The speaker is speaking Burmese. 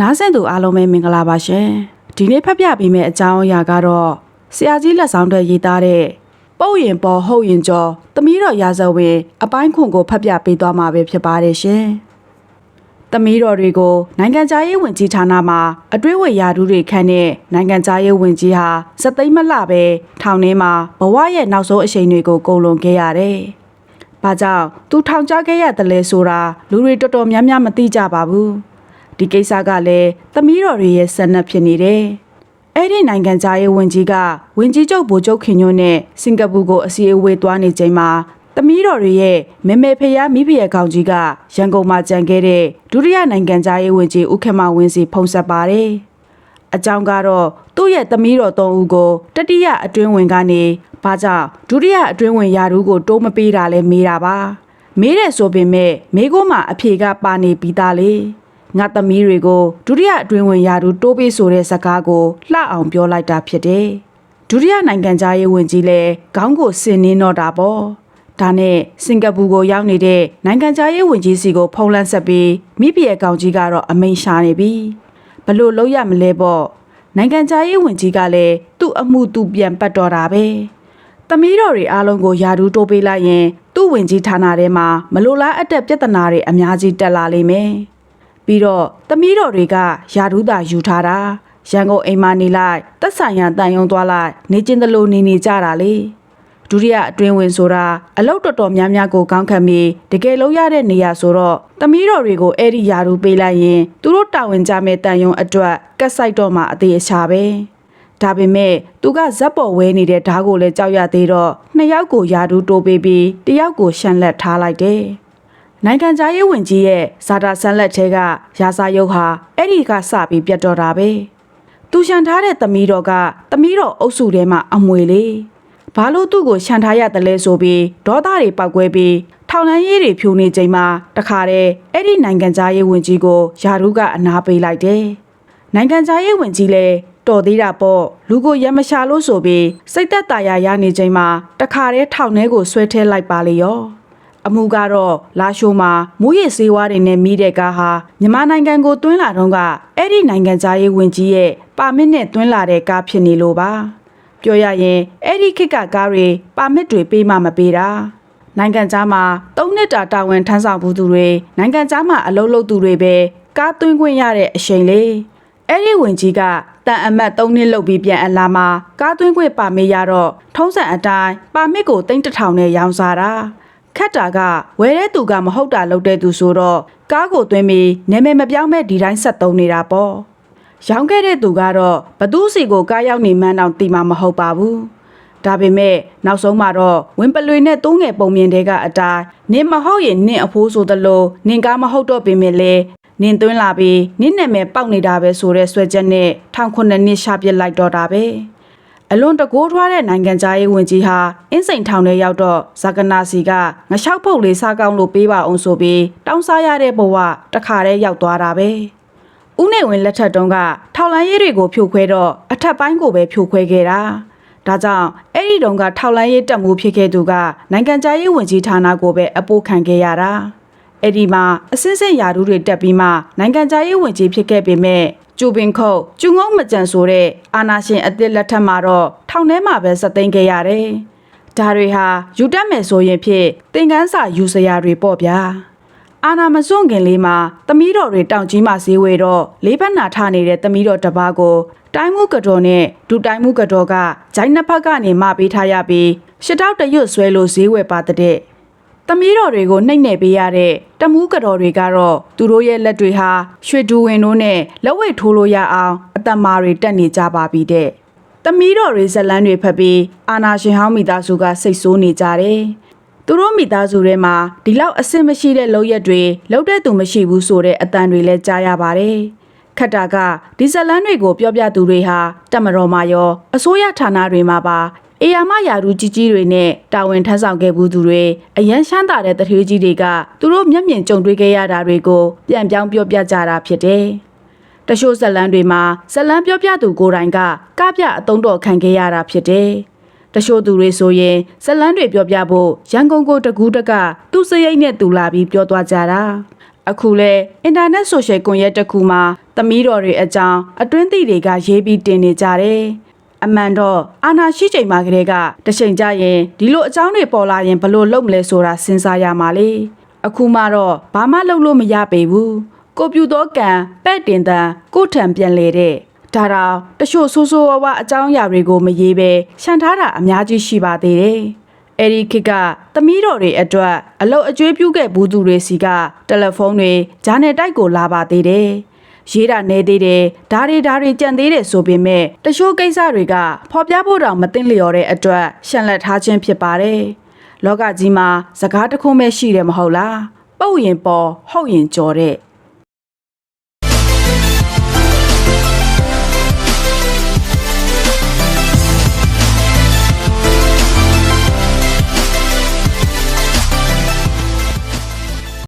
နားဆင်သူအားလုံးပဲမင်္ဂလာပါရှင်ဒီနေ့ဖတ်ပြပေးမယ့်အကြောင်းအရာကတော့ဆရာကြီးလက်ဆောင်တွေရေးသားတဲ့ပုတ်ရင်ပေါ်ဟုတ်ရင်ကျော်သမီးတော်ရာဇဝင်အပိုင်းခွန်ကိုဖတ်ပြပေးသွားမှာပဲဖြစ်ပါတယ်ရှင်သမီးတော်တွေကိုနိုင်ငံသားရေးဝင်ကြီးဌာနမှာအတွင်းဝင်ရာထူးတွေခန့်တဲ့နိုင်ငံသားရေးဝင်ကြီးဟာစက်သိမ်းမလှပဲထောင်ထဲမှာဘဝရဲ့နောက်ဆုံးအချိန်တွေကိုကုန်လွန်ခဲ့ရတယ်။ဘာကြောင့်သူထောင်ချခဲ့ရတယ်လဲဆိုတာလူတွေတော်တော်များများမသိကြပါဘူး။ ဒီကိစ္စကလည်းသမီးတော်တွေရဲ့ဆက်နပ်ဖြစ်နေတယ်။အဲ့ဒီနိုင်ငံသားရေးဝန်ကြီးကဝန်ကြီးချုပ်ဗိုလ်ချုပ်ခင်ညွန်းနဲ့စင်ကာပူကိုအစည်းအဝေးသွားနေချိန်မှာသမီးတော်တွေရဲ့မေမေဖျားမိဖျားကောင်ကြီးကရန်ကုန်မှာကြံခဲ့တဲ့ဒုတိယနိုင်ငံသားရေးဝန်ကြီးဦးခေမဝင်းစီဖုံးဆက်ပါတယ်။အကြောင်းကတော့သူ့ရဲ့သမီးတော်သုံးဦးကိုတတိယအတွင်းဝင်ကနေဘာကြောင့်ဒုတိယအတွင်းဝင်ယာတူးကိုတိုးမပေးတာလဲမေးတာပါ။မေးတယ်ဆိုပေမဲ့မေးခွန်းမှာအဖြေကပါနေပြီးသားလေ။ ငါသမီးတွေကိုဒုတိယအတွင်းဝင်ယာတူးတိုးပေးဆိုတဲ့စကားကိုလှအောင်ပြောလိုက်တာဖြစ်တယ်။ဒုတိယနိုင်ငံသားရေးဝန်ကြီးလည်းခေါင်းကိုစင်နေတော့တာပေါ့။ဒါနဲ့စင်ကာပူကိုရောက်နေတဲ့နိုင်ငံခြားရေးဝန်ကြီးစီကိုဖုံးလန်းဆက်ပြီးမိဖရဲ့ကောင်ကြီးကတော့အမိန်ရှာနေပြီဘလို့လုံးရမလဲပေါ့နိုင်ငံခြားရေးဝန်ကြီးကလည်းသူ့အမှုသူပြန်ပတ်တော်တာပဲသမီးတော်တွေအားလုံးကိုယာဒူးတိုးပေးလိုက်ရင်သူ့ဝင်ကြီးဌာနထဲမှာမလိုလားအပ်တဲ့ပြဿနာတွေအများကြီးတက်လာလိမ့်မယ် ပြီးတော့သမီးတော်တွေကယာဒူးသာယူထားတာရန်ကုန်အိမ်မှာနေလိုက်တက်ဆိုင်ရန်တန်ယုံသွားလိုက်နေကျင်သလိုနေနေကြတာလေဒုတိယအတွင်းဝင်ဆိုတာအလောက်တော်တော်များများကိုကောင်းခံပြီးတကယ်လုံးရတဲ့နေရာဆိုတော့သမီးတော်တွေကိုအဲ့ဒီယာရူပေးလိုက်ရင်သူတို့တာဝန်ကြမဲ့တန်ယုံအတွက်ကက်ဆိုင်တော့မှအသေးအချာပဲဒါပေမဲ့သူကဇက်ပေါ်ဝဲနေတဲ့ဓားကိုလည်းကြောက်ရသေးတော့နှစ်ယောက်ကိုယာရူတိုးပေးပြီးတယောက်ကိုရှန်လက်ထားလိုက်တယ် နိုင်ငံခြားရေးဝန်ကြီးရဲ့ဇာတာဆန်လက်ထဲကရာစာယုတ်ဟာအဲ့ဒီကစပြီးပြတ်တော့တာပဲသူရှန်ထားတဲ့သမီးတော်ကသမီးတော်အုပ်စုထဲမှာအမွေလေးဘာလို့သူ့ကိုရှန်ထားရတယ်လဲဆိုပြီးဒေါသတွေပောက်ကွဲပြီးထောင်လန်းရေးတွေဖြိုနေချိန်မှာတခါတည်းအဲ့ဒီနိုင်ငံသားရေးဝန်ကြီးကိုယာရုကအနာပေးလိုက်တယ်။နိုင်ငံသားရေးဝန်ကြီးလည်းတော်သေးတာပေါ့လူကိုရမရှာလို့ဆိုပြီးစိတ်သက်သာယာရနေချိန်မှာတခါတည်းထောင်ထဲကိုဆွဲထဲလိုက်ပါလေရော။ အမှုကတော့လာရှိုးမှာမူရည်စေးဝါးတွေနဲ့မိတဲ့ကားဟာမြန်မာနိုင်ငံကိုတွင်းလာတော့ကအဲ့ဒီနိုင်ငံသားရေးဝန်ကြီးရဲ့ပါမစ်နဲ့တွင်းလာတဲ့ကားဖြစ်နေလို့ပါ။ပြောရရင်အဲ့ဒီခေတ်ကကားတွေပါမစ်တွေပေးမှမပေးတာနိုင်ငံသားမှာ၃နှစ်တာတာဝန်ထမ်းဆောင်ဘူးသူတွေနိုင်ငံသားမှာအလုပ်လုပ်သူတွေပဲကားသွင်းခွင့်ရတဲ့အချိန်လေးအဲ့ဒီဝင်ကြီးကတန်အမတ်၃နှစ်လုပ်ပြီးပြန်အလာမှာကားသွင်းခွင့်ပါမစ်ရတော့ထုံးစံအတိုင်းပါမစ်ကိုတိန့်တစ်ထောင်နဲ့ရောင်းစားတာ ခက်တာကဝယ်တဲ့သူကမဟုတ်တာလုပ်တဲ့သူဆိုတော့ကားကိုသွင်းပြီးနာမည်မပြောင်းမဲ့ဒီတိုင်းဆက်သုံးနေတာပေါ့ရောင်းခဲ့တဲ့သူကတော့ဘသူစီကိုကားရောက်နေမှန်းတော့သိမှာမဟုတ်ပါဘူး။ဒါပေမဲ့နောက်ဆုံးမှာတော့ဝင်းပလွေနဲ့သုံးငယ်ပုံမြင်တဲ့ကအတိုင်းနင်မဟုတ်ရင်နင်အဖိုးဆိုသလိုနင်ကားမဟုတ်တော့ပေမဲ့လေနင်သွင်းလာပြီးနင်နာမည်ပေါက်နေတာပဲဆိုတဲ့ဆွဲချက်နဲ့ထောင်ခုနှစ်နှစ်ရှာပစ်လိုက်တော့တာပဲ။ အလွန်တကိုးထွားတဲ့နိုင်ငံသားရေးဝန်ကြီးဟာအင်းစိန်ထောင်ထဲရောက်တော့ဇာကနာစီကငလျှောက်ဖုတ်လေးစားကောင်းလို့ပေးပါအောင်ဆိုပြီးတောင်းစားရတဲ့ဘဝတခါတည်းရောက်သွားတာပဲ။ဦးနေဝင်လက်ထက်တုန်းကထောက်လန်းရေးတွေကိုဖြိုခွဲတော့အထက်ပိုင်းကိုပဲဖြိုခွဲခဲ့တာ။ဒါကြောင့်အဲ့ဒီတုန်းကထောက်လန်းရေးတက်မှုဖြစ်ခဲ့သူကနိုင်ငံခြားရေးဝန်ကြီးဌာနကိုပဲအပိုးခံခဲ့ရတာ။အဲ့ဒီမှာအစင်းစင်းယာဒူးတွေတက်ပြီးမှနိုင်ငံခြားရေးဝန်ကြီးဖြစ်ခဲ့ပေမဲ့ ကျူပင်ခုတ်ကျူငုံမကြံဆိုတဲ့အာနာရှင်အသစ်လက်ထက်မှာတော့ထောင်ထဲမှာပဲစသိမ်းခဲ့ရတယ်။ဒါတွေဟာယူတက်မယ်ဆိုရင်ဖြစ်သင်ကန်းစာယူစရာတွေပေါ့ဗျာ။အာနာမစွန့်ခင်လေးမှာသမီးတော်တွေတောင်ကြီးမှဈေးဝယ်တော့လေးဘက်နာထနေတဲ့သမီးတော်တစ်ပါးကိုတိုင်းမှုကတော်နဲ့ဒူတိုင်းမှုကတော်ကဂျိုင်းနှစ်ဖက်ကနေမပေးထားရပြီးရှစ်တောက်တရွတ်ဆွဲလို့ဈေးဝယ်ပါတဲ့ သမီးတော်တွေကိုနှိမ့်နေပေးရတဲ့တမှုကတော်တွေကတော့သူတို့ရဲ့လက်တွေဟာရွှေဒူဝင်တို့နဲ့လက်ဝိတ်ထိုးလို့ရအောင်အသက်မာတွေတက်နေကြပါပြီတဲ့။တမီးတော်တွေဇက်လန်းတွေဖက်ပြီးအာနာရှင်ဟောင်းမိသားစုကစိတ်ဆိုးနေကြတယ်။သူတို့မိသားစုထဲမှာဒီလောက်အဆင်မရှိတဲ့လောက်ရက်တွေလောက်တဲ့သူမရှိဘူးဆိုတဲ့အတန်တွေလည်းကြားရပါတယ်။ခက်တာကဒီဇက်လန်းတွေကိုပြောပြသူတွေဟာတက်မတော်မှာရောအစိုးရဌာနတွေမှာပါ အေယာမယာရူကြီးကြီးတွေနဲ့တာဝန်ထမ်းဆောင်ခဲ့ဘူးသူတွေအရန်ရှမ်းတာတဲ့တထေးကြီးတွေကသူတို့မျက်မြင်ကြုံတွေ့ခဲ့ရတာတွေကိုပြန်ပြောင်းပြောပြကြတာဖြစ်တယ်။တချို့ဇက်လန်းတွေမှာဇက်လန်းပြောပြသူကိုယ်တိုင်ကကပြအတုံးတော်ခံခဲ့ရတာဖြစ်တယ်။တချို့သူတွေဆိုရင်ဇက်လန်းတွေပြောပြဖို့ရန်ကုန်ကိုတကူးတကသူစရိတ်နဲ့တူလာပြီးပြောသွားကြတာ။အခုလဲအင်တာနက်ဆိုရှယ်ကွန်ရက်တစ်ခုမှာသမီးတော်တွေအကြောင်းအတွင်းသည့်တွေကရေးပြီးတင်နေကြတယ် အမှန်တော့အာနာရှိချိန်မှာကလေးကတချိန်ကြရင်ဒီလိုအကြောင်းတွေပေါ်လာရင်ဘလို့လုပ်မလဲဆိုတာစဉ်းစားရမှာလေအခုမှတော့ဘာမှလုပ်လို့မရပေဘူးကိုပြူသောကံပဲ့တင်တန်ကိုထံပြန်လေတဲ့ဒါတော့တချို့ဆိုးဆိုးဝါးဝါအကြောင်းအရာတွေကိုမရေးပဲရှန်ထားတာအများကြီးရှိပါသေးတယ်အဲ့ဒီခေတ်ကသမီးတော်တွေအတွက်အလုတ်အကျွေးပြုခဲ့ဘူးသူတွေစီကတယ်လီဖုန်းတွေဂျာနယ်တိုက်ကိုလာပါသေးတယ် ရေးတာနေသေးတယ်ဓာရီဓာရီကြံသေးတယ်ဆိုပေမဲ့တချို့ကိစ္စတွေကဖော်ပြဖို့တောင်မသိလျော်တဲ့အတွက်ရှန်လက်ထားခြင်းဖြစ်ပါတယ်လောကကြီးမှာစကားတစ်ခုပဲရှိတယ်မဟုတ်လားပုတ်ရင်ပေါ်ဟုတ်ရင်ကြော်တဲ့